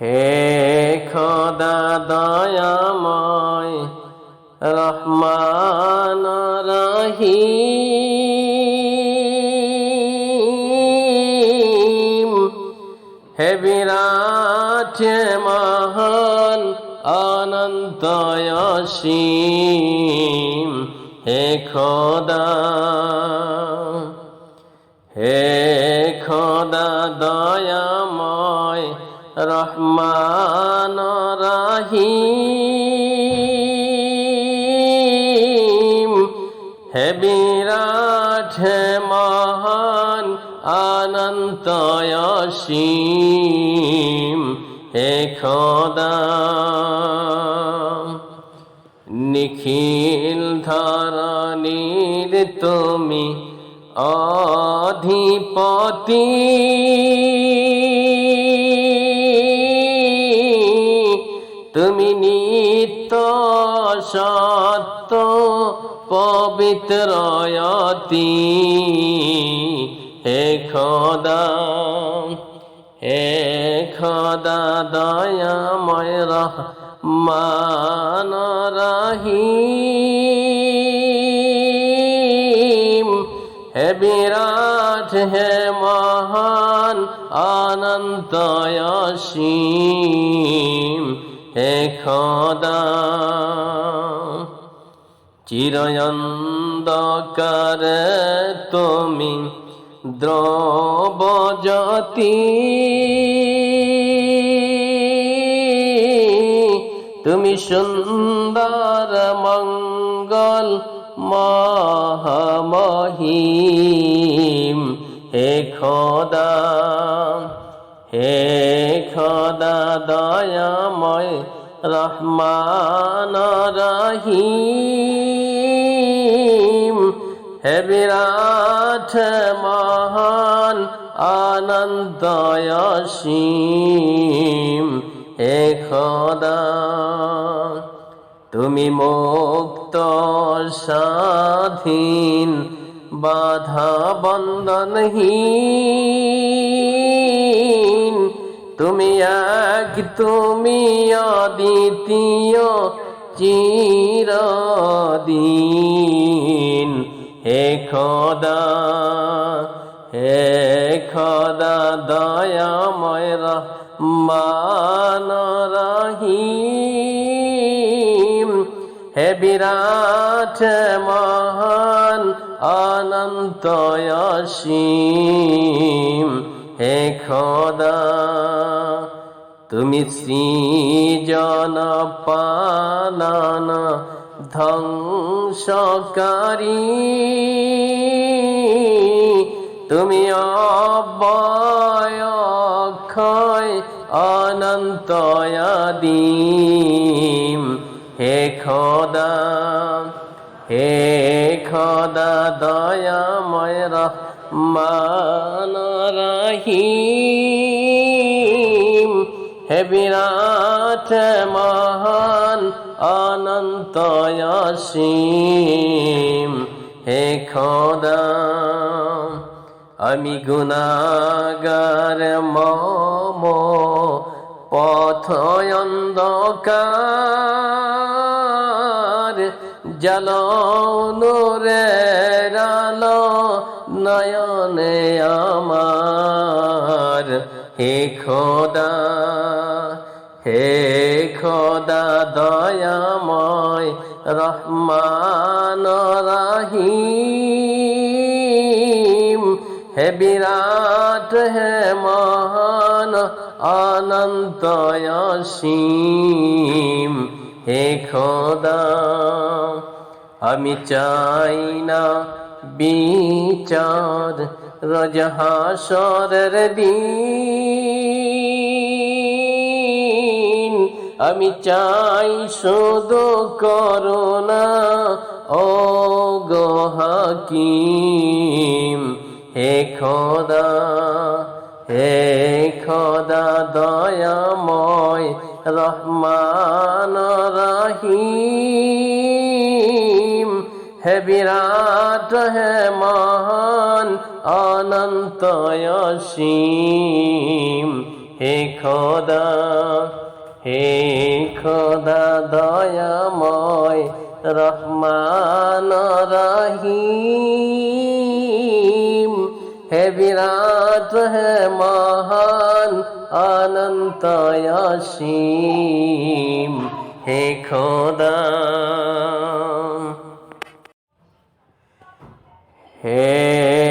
হে খোদা দয়াময় রহমান রহিম। হে বিরাট মহান অনন্ত হে খোদা হে খোদা দয়াময় রহমান রাহিম। হে বিরাট হে মহান অনন্ত হে খোদা নিখিল ধরণীর তুমি অধিপতি। নিত্য সত্য পবিত্রয়তি হে খোদা হে খোদা, দয়াময় রহমান রাহিম। হে বিরাট, হে মহান অনন্ত অসীম হে খোদা তুমি দ্রবজতি তুমি সুন্দর মঙ্গল মহামহিম। হে খোদা হে খোদা দয়াময় রহমান রহিম। হে বিরাট মহান আনন্দ অসীম হে খোদা, তুমি মুক্ত, স্বাধীন, বাধা বন্ধনহীন। তুমি এক, তুমি অদ্বিতীয়, চিরদিন। হে খোদা হে খোদা, দয়াময় রহমান রহিম। হে বিরাট, মহান, অনন্ত অসীম। হে খোদা তুমি সৃজন পালন ধ্বংসকারী। তুমি অবয়ক্ষয় অনন্তয়াদিম হে খোদা হে খোদা দয়াময় রহমান রাহিম হে বিরাট মহান অনন্ত অসীম হে খোদা, আমি গুনাগার মম পথ অন্ধকার। জলনুরে রালো নয়নে আমার। হে খোদা হে খোদা, দয়াময় রহমান রাহিম। হে বিরাট, হে মহান অনন্ত অসীম হে খোদা, আমি চাই না বিচার রজহাসরের দিন। আমি চাই শুধু করুণা ও গো হাকিম। হে খোদা হে খোদা দয়াময়, রহমান রাহিম। হে বিরাট হে মহান অনন্ত হে খোদা হে খোদা দয়াময় রহমান রহিম হে বিরাট হে মহান অনন্ত হে খোদা Hey.